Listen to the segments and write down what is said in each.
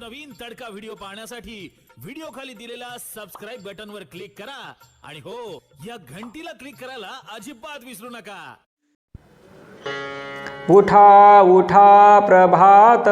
नवनवीन तडका व्हिडिओ पाहण्यासाठी व्हिडिओ खाली दिलेल्या सबस्क्राईब बटन वर क्लिक करा. आणि हो या घंटीला क्लिक करायला अजिबात विसरू नका. उठा उठा प्रभात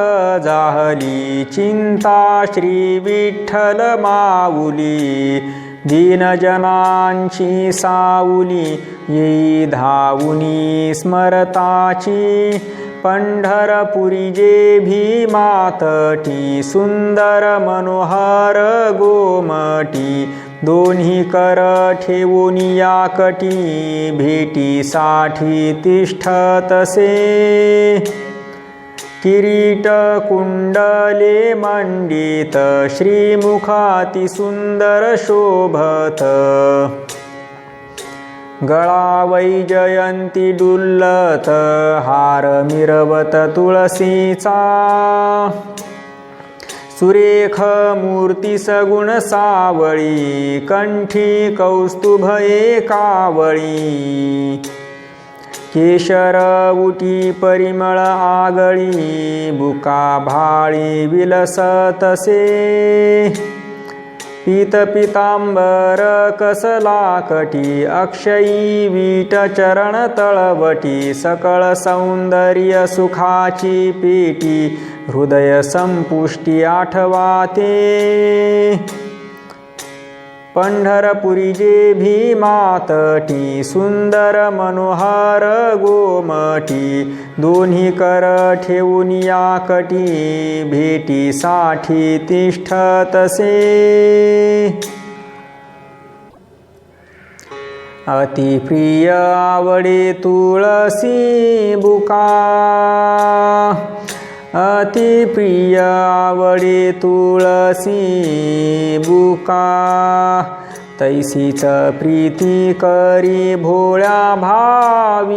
जाहली. चिंता श्री विठ्ठल माऊली. दीनजनांची साऊली. येई धावुनी स्मरताची. पंढरपुरी जे भीमातटी सुंदर मनोहर गोमटी दोन्ही कर ठेवून या कटी भेटीसाठी तिष्ठतसे किरीट कुंडले मंडित श्रीमुखाती सुंदर शोभत. गळा वैजयंती डुल्लत हार मिरवत तुळसीचा. सुरेख मूर्ती सगुण सावळी कंठी कौस्तुभ एकावळी. केशर उटी परिमळ आगळी बुका भाळी विलसतसे पीत कसलाकटी कसला कटी अक्षयी वीट चरण तळवटी सकळ सौंदर्य सुखाची पेटी हृदय संपुष्टी आठवाते पंढरपुरी जे भीमातटी सुंदर मनोहर गोमटी दोन्ही कर ठेवून या कटी भेटीसाठी तिष्ठतसे अतिप्रिय आवडे तुळसी बुका. अतिप्रिय आवडे तुळसी बुका. तैसीच प्रीती करी भोळ्या भाविका.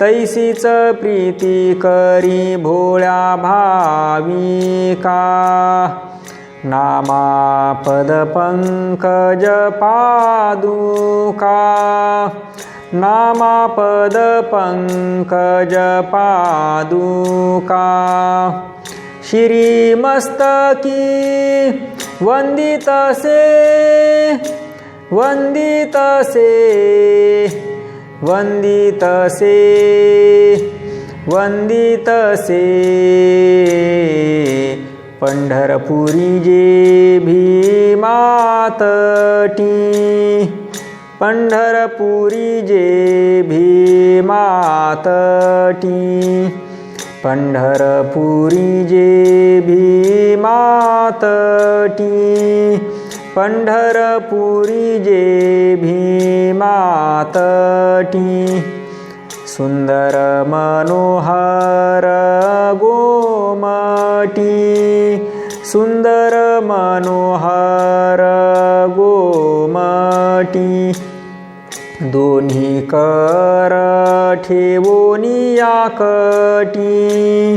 तैसीच प्रीती करी भोळ्या भाविका. नामा पदपङ्कज पादुका. नामापद पंकज पादुका श्रीमस्तकी वंदितसे वंदितसे वंदितसे वंदितसे पंढरपुरी जे भीमातटी। पंढरपुरी जे भीमातटी। पंढरपुरी जे भीमातटी। पंढरपुरी जे भीमातटी। सुंदर मनोहर गोमटी। सुंदर मनोहर गोमटी दोन्ही कर ठेवून या कटी.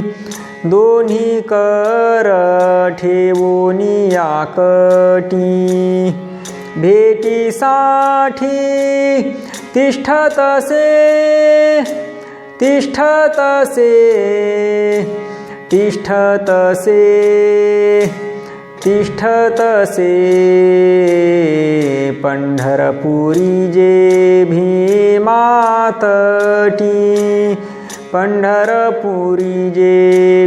दोन्ही कर ठेवून या कटी. भेटीसाठी तिष्ठतसे तिष्ठतसे तिष्ठतसे तिष्ठतसे पंढरपुरी जे भीमातटी पंढरपुरी जे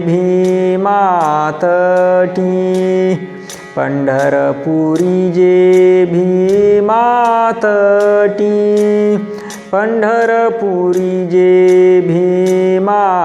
भीमातटी पंढरपुरी जे भीमातटी पंढरपुरी जे भीमातटी.